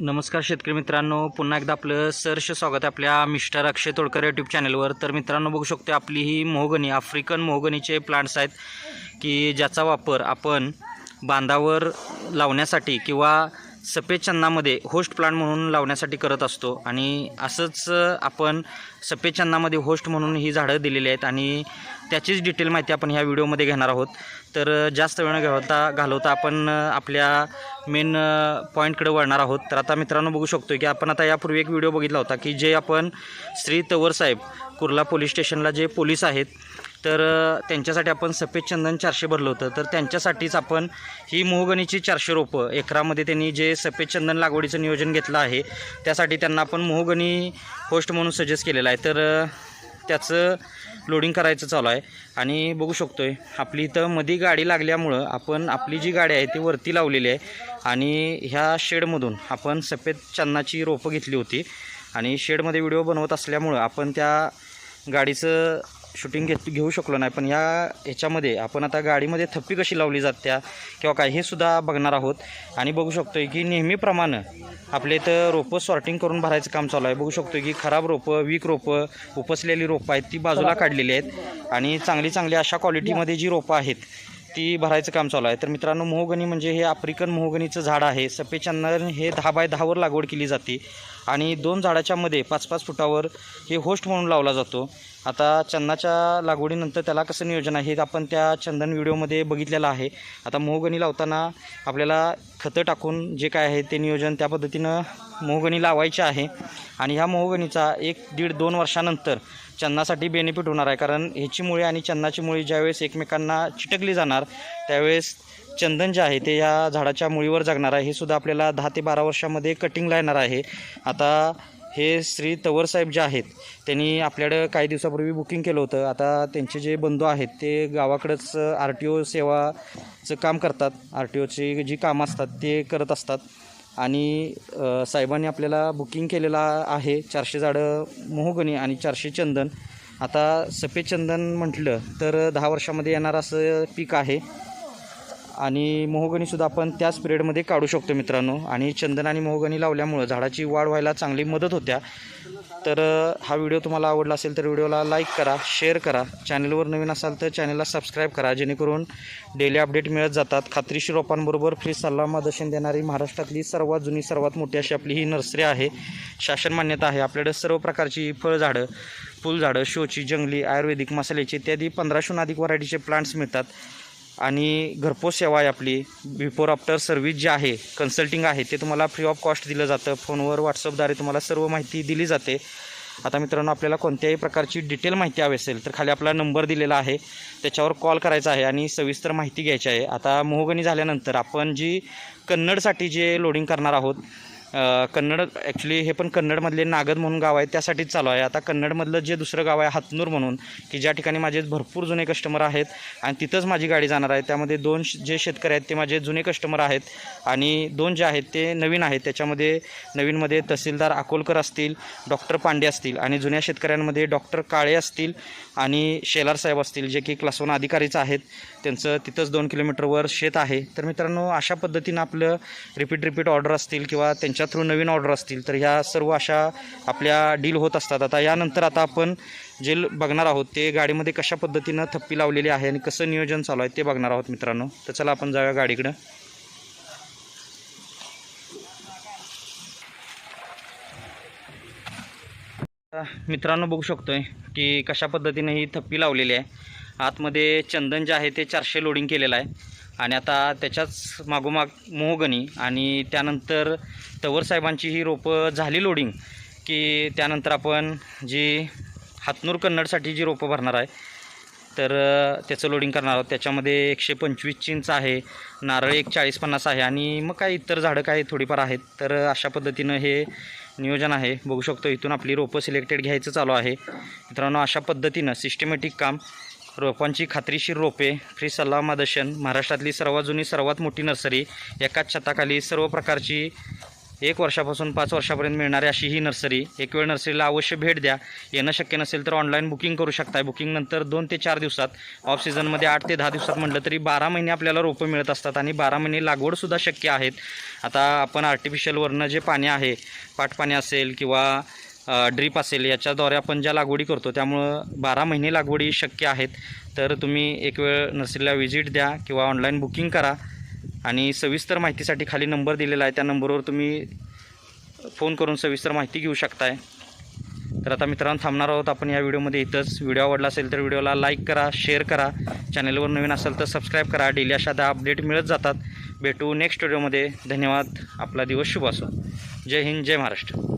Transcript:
नमस्कार शेतकरी मित्रांनो. पुन्हा एकदा आपलं सरस स्वागत आहे आपल्या मिस्टर अक्षय तोडकर यूट्यूब चॅनलवर तर मित्रांनो बघू शकतो आपली ही मोहगणी आफ्रिकन मोहगणीचे प्लांट्स आहेत की ज्याचा वापर आपण बांधावर लावण्यासाठी किंवा सफेद होस्ट प्लांट म्हणून लावण्यासाठी करत असतो. आणि असंच आपण सफेद होस्ट म्हणून ही झाडं दिलेली आहेत. आणि त्याचीच डिटेल माहिती आपण ह्या व्हिडिओमध्ये घेणार आहोत. तर जास्त वेळ घालवता घालवता आपण आपल्या मेन पॉईंटकडे वळणार आहोत. तर आता मित्रांनो बघू शकतो की आपण आता यापूर्वी एक व्हिडिओ बघितला होता की जे आपण श्री तवर साहेब कुर्ला पोलीस स्टेशनला जे पोलीस आहेत तर त्यांच्यासाठी आपण सफेद चंदन चारशे भरलं होतं. तर त्यांच्यासाठीच आपण ही मोहगणीची चारशे रोपं एकरामध्ये त्यांनी जे सफेद चंदन लागवडीचं नियोजन घेतलं आहे त्यासाठी त्यांना आपण मोहगणी होस्ट म्हणून सजेस्ट केलेला आहे. तर त्याचं लोडिंग करायचं चालू आहे. आणि बघू शकतो आहे आपली इथं मधी गाडी लागल्यामुळं आपण आपली जी गाडी आहे ती वरती लावलेली आहे. आणि ह्या शेडमधून आपण सफेद चंदनाची रोपं घेतली होती. आणि शेडमध्ये व्हिडिओ बनवत असल्यामुळं आपण त्या गाडीचं शूटिंग घेत घेऊ शकलो नाही. पण या ह्याच्यामध्ये आपण आता गाडीमध्ये थप्पी कशी लावली जात्या किंवा काय हे सुद्धा बघणार आहोत. आणि बघू शकतो की नेहमीप्रमाणे आपल्या इथं रोपं सॉर्टिंग करून भरायचं काम चालू आहे. बघू शकतो की खराब रोपं वीक रोपं उपसलेली रोपं आहेत ती बाजूला काढलेली आहेत. आणि चांगली चांगली अशा क्वालिटीमध्ये जी रोपं आहेत ती भरायचं काम चालू आहे. तर मित्रांनो मोहगणी म्हणजे हे आफ्रिकन मोहगणीचं झाड आहे. सफेद चंदन हे दहा बाय दहावर लागवड केली जाते आणि दोन झाडाच्या मध्ये पाच पाच फुटावर हे होस्ट म्हणून लावला जातो. आता चंदनाच्या लागवडीनंतर त्याला कसं नियोजन आहे हे आपण त्या चंदन व्हिडिओमध्ये बघितलेलं आहे. आता मोहगणी लावताना आपल्याला खतं टाकून जे काय आहे ते नियोजन त्या पद्धतीनं मोहगणी लावायचे आहे. आणि ह्या मोहगणीचा एक दीड दोन वर्षानंतर चन्नासाठी बेनिफिट होणार आहे. कारण ह्याची मुळे आणि चन्नाची मुळी ज्यावेळेस एकमेकांना चिटकली जाणार त्यावेळेस चंदन जे आहे ते या झाडाच्या मुळीवर जगणार आहे. हे सुद्धा आपल्याला दहा ते बारा वर्षामध्ये कटिंगला येणार आहे. आता हे श्री तवर साहेब जे आहेत त्यांनी आपल्याकडं काही दिवसापूर्वी बुकिंग केलं होतं. आता त्यांचे जे बंधू आहेत ते गावाकडंच आर टी ओ सेवाचं काम करतात. आर टी ओची जी कामं असतात ते करत असतात. आणि साहेबांनी आपल्याला बुकिंग केलेला आहे. चारशे झाडं मोहगणी आणि चारशे चंदन. आता सफेद चंदन म्हटलं तर दहा वर्षामध्ये येणार असं पीक आहे. आणि मोहगणीसुद्धा आपण त्याच पिरियडमध्ये काढू शकतो मित्रांनो. आणि चंदन आणि मोहगणी लावल्यामुळं झाडाची वाढ व्हायला चांगली मदत होत्या. तर हा व्हिडिओ तुम्हाला आवडला असेल तर व्हिडिओला लाईक करा शेअर करा. चॅनलवर नवीन असाल तर चॅनलला सबस्क्राईब करा जेणेकरून डेली अपडेट मिळत जातात. खात्रीशीर रोपांबरोबर फ्री सल्ला मार्गदर्शन देणारी महाराष्ट्रातली सर्वात जुनी सर्वात मोठी अशी आपली ही नर्सरी आहे. शासन मान्यता आहे. आपल्याकडे सर्व प्रकारची फळझाडं फुलझाडं शोची जंगली आयुर्वेदिक मसाल्याची इत्यादी पंधराशून अधिक व्हरायटीचे प्लांट्स मिळतात. आणि घरपोच सेवा आहे आपली. बिफोर आफ्टर सर्व्हिस जे आहे कन्सल्टिंग आहे ते तुम्हाला फ्री ऑफ कॉस्ट दिलं जातं. फोनवर व्हॉट्सअपद्वारे तुम्हाला सर्व माहिती दिली जाते. आता मित्रांनो आपल्याला कोणत्याही प्रकारची डिटेल माहिती हवी असेल तर खाली आपला नंबर दिलेला आहे. त्याच्यावर कॉल करायचा आहे आणि सविस्तर माहिती घ्यायची आहे. आता मोहगणी झाल्यानंतर आपण जी कन्नडसाठी जे लोडिंग करणार आहोत कन्नड ॲक्च्युली हे पण कन्नडमधले नागद म्हणून गाव आहे त्यासाठीच चालू आहे. आता कन्नडमधलं जे दुसरं गाव आहे हातनूर म्हणून की ज्या ठिकाणी माझे भरपूर जुने कस्टमर आहेत आणि तिथंच माझी गाडी जाणार आहे. त्यामध्ये दोन जे शेतकरी आहेत ते माझे जुने कस्टमर आहेत आणि दोन जे आहेत ते नवीन आहेत. त्याच्यामध्ये नवीनमध्ये तहसीलदार अकोलकर असतील डॉक्टर पांडे असतील आणि जुन्या शेतकऱ्यांमध्ये डॉक्टर काळे असतील आणि शेलार साहेब असतील जे की क्लास वन अधिकारीच आहेत. त्यांचं तिथंच दोन किलोमीटरवर शेत आहे. तर मित्रांनो अशा पद्धतीनं आपलं रिपीट रिपीट ऑर्डर असतील किंवा त्यांच्या थ्रू नवीन ऑर्डर असतील तर ह्या सर्व अशा आपल्या डील होत असतात. आता यानंतर आता आपण जे ल- बघणार आहोत ते गाडीमध्ये कशा पद्धतीनं थप्पी लावलेली आहे आणि कसं नियोजन चालू आहे ते बघणार आहोत मित्रांनो. तर चला आपण जाऊया गाडीकडं. मित्रांनो बघू शकतोय की कशा पद्धतीने ही थप्पी लावलेली आहे. आतमध्ये चंदन जे आहे ते चारशे लोडिंग केलेलं आहे. आणि आता त्याच्याच मागोमाग मोहगणी आणि त्यानंतर तवर साहेबांची ही रोपं झाली लोडिंग की त्यानंतर आपण जी हातनूर कन्नडसाठी जी रोपं भरणार आहे तर त्याचं लोडिंग करणार आहोत. त्याच्यामध्ये एकशे पंचवीस चिंच आहे नारळ एक चाळीस पन्नास आहे आणि मग काही इतर झाडं काही थोडीफार आहेत. तर अशा पद्धतीनं हे नियोजन आहे. बघू शकतो इथून आपली रोपं सिलेक्टेड घ्यायचं चालू आहे. मित्रांनो अशा पद्धतीनं सिस्टमॅटिक काम रोपांची खात्रीशीर रोपे फ्री सल्ला मार्गदर्शन महाराष्ट्रातली सर्वात जुनी सर्वात मोठी नर्सरी एकाच छताखाली सर्व प्रकारची एक वर्षापासून पाच वर्षापर्यंत मिळणारी अशी ही नर्सरी. एक वेळ नर्सरीला अवश्य भेट द्या. येणं शक्य नसेल तर ऑनलाईन बुकिंग करू शकताय. बुकिंगनंतर दोन ते चार दिवसात ऑफ सीझनमध्ये आठ ते दहा दिवसात म्हटलं तरी बारा महिने आपल्याला रोपं मिळत असतात आणि बारा महिने लागवडसुद्धा शक्य आहेत. आता आपण आर्टिफिशियलवरनं जे पाणी आहे पाटपाणी असेल किंवा ड्रीप असेल याच्याद्वारे आपण ज्या लागवडी करतो त्यामुळं बारा महिने लागवडी शक्य आहेत. तर तुम्ही एक वेळ नर्सरीला व्हिजिट द्या किंवा ऑनलाईन बुकिंग करा. आणि सविस्तर माहितीसाठी खाली नंबर दिलेला आहे त्या नंबरवर तुम्ही फोन करून सविस्तर माहिती घेऊ शकताय. तर आता मित्रांनो थांबणार आहोत आपण या व्हिडिओमध्ये इथंच. व्हिडिओ आवडला असेल तर व्हिडिओला लाईक करा शेअर करा. चॅनलवर नवीन असेल तर सबस्क्राईब करा. डेली अशा त्या अपडेट मिळत जातात. भेटू नेक्स्ट व्हिडिओमध्ये धन्यवाद. आपला दिवस शुभ असो. जय हिंद जय महाराष्ट्र.